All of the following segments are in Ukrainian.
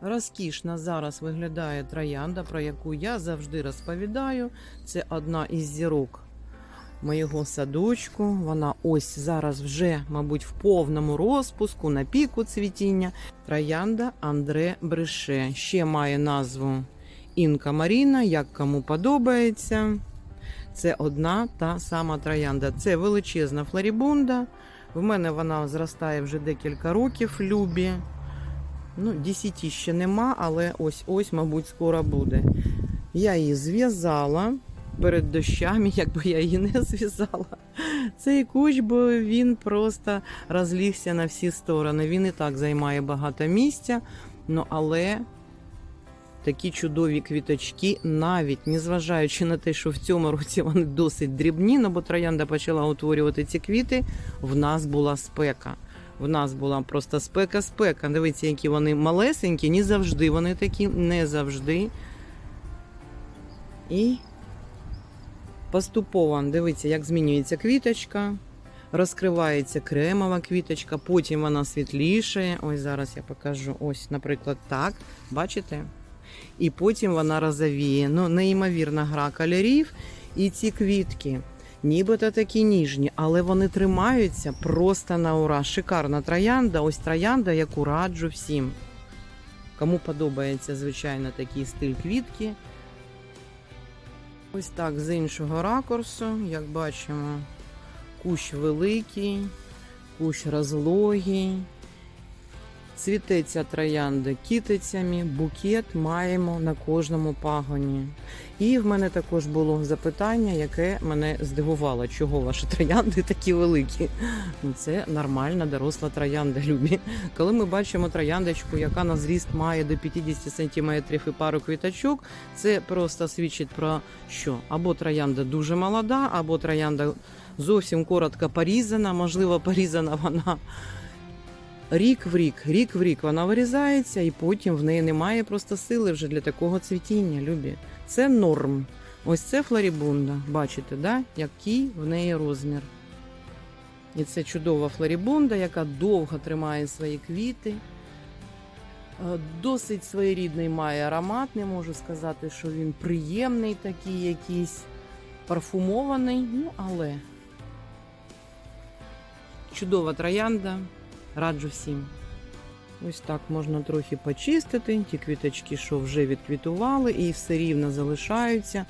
Розкішно зараз виглядає троянда, про яку я завжди розповідаю. Це одна із зірок моєго садочку. Вона ось зараз вже, мабуть, в повному розпуску, на піку цвітіння. Троянда Андре Бреше. Ще має назву Інка Маріна, як кому подобається. Це одна та сама троянда. Це величезна флорібунда. В мене вона зростає вже декілька років, любі. Ну, 10 ще нема, але ось ось, мабуть, скоро буде. Я її зв'язала перед дощами, якби я її не зв'язала. Цей кущ, бо він просто розлігся на всі сторони. Він і так займає багато місця, ну але такі чудові квіточки, навіть незважаючи на те, що в цьому році вони досить дрібні, ну бо троянда почала утворювати ці квіти, в нас була спека. В нас була просто спека-спека. Дивіться, які вони малесенькі, не завжди вони такі, не завжди. І поступово дивіться, як змінюється квіточка. Розкривається кремова квіточка, потім вона світлішає. Ось зараз я покажу. Ось, наприклад, так. Бачите? І потім вона розовіє. Ну, неймовірна гра кольорів. І ці квітки, нібито такі ніжні, але вони тримаються просто на ура. Шикарна троянда. Ось троянда, яку раджу всім. Кому подобається, звичайно, такий стиль квітки. Ось так з іншого ракурсу, як бачимо, кущ великий, кущ розлогий. Цвітеться троянда кітицями, букет маємо на кожному пагоні. І в мене також було запитання, яке мене здивувало, чого ваші троянди такі великі. Ну, Це нормальна доросла троянда, любі. Коли ми бачимо трояндочку, яка на зріст має до 50 см і пару квіточок, це просто свідчить про що? Або троянда дуже молода, або троянда зовсім коротко порізана, можливо, порізана вона рік в рік, рік в рік вона вирізається, і потім в неї немає просто сили вже для такого цвітіння, любі. Це норм. Ось це флорібунда. Бачите, да? який в неї розмір. І це чудова флорібунда, яка довго тримає свої квіти. Е, Досить своєрідний має аромат, не можу сказати, що він приємний, такий якийсь парфумований, ну але чудова троянда. Раджу всім. Ось так можна трохи почистити. Ті квіточки, що вже відквітували, і все рівно залишаються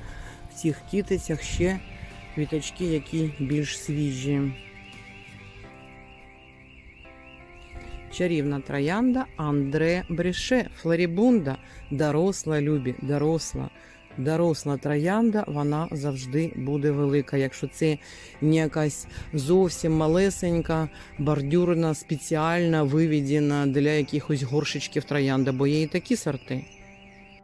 в цих кітицях ще квіточки, які більш свіжі. Чарівна троянда Андре Бреше, Флорібунда, доросла любі, доросла. Доросла троянда, вона завжди буде велика. Якщо це не якась зовсім малесенька, бордюрна, спеціальна виведена для якихось горшечків троянда, бо є і такі сорти.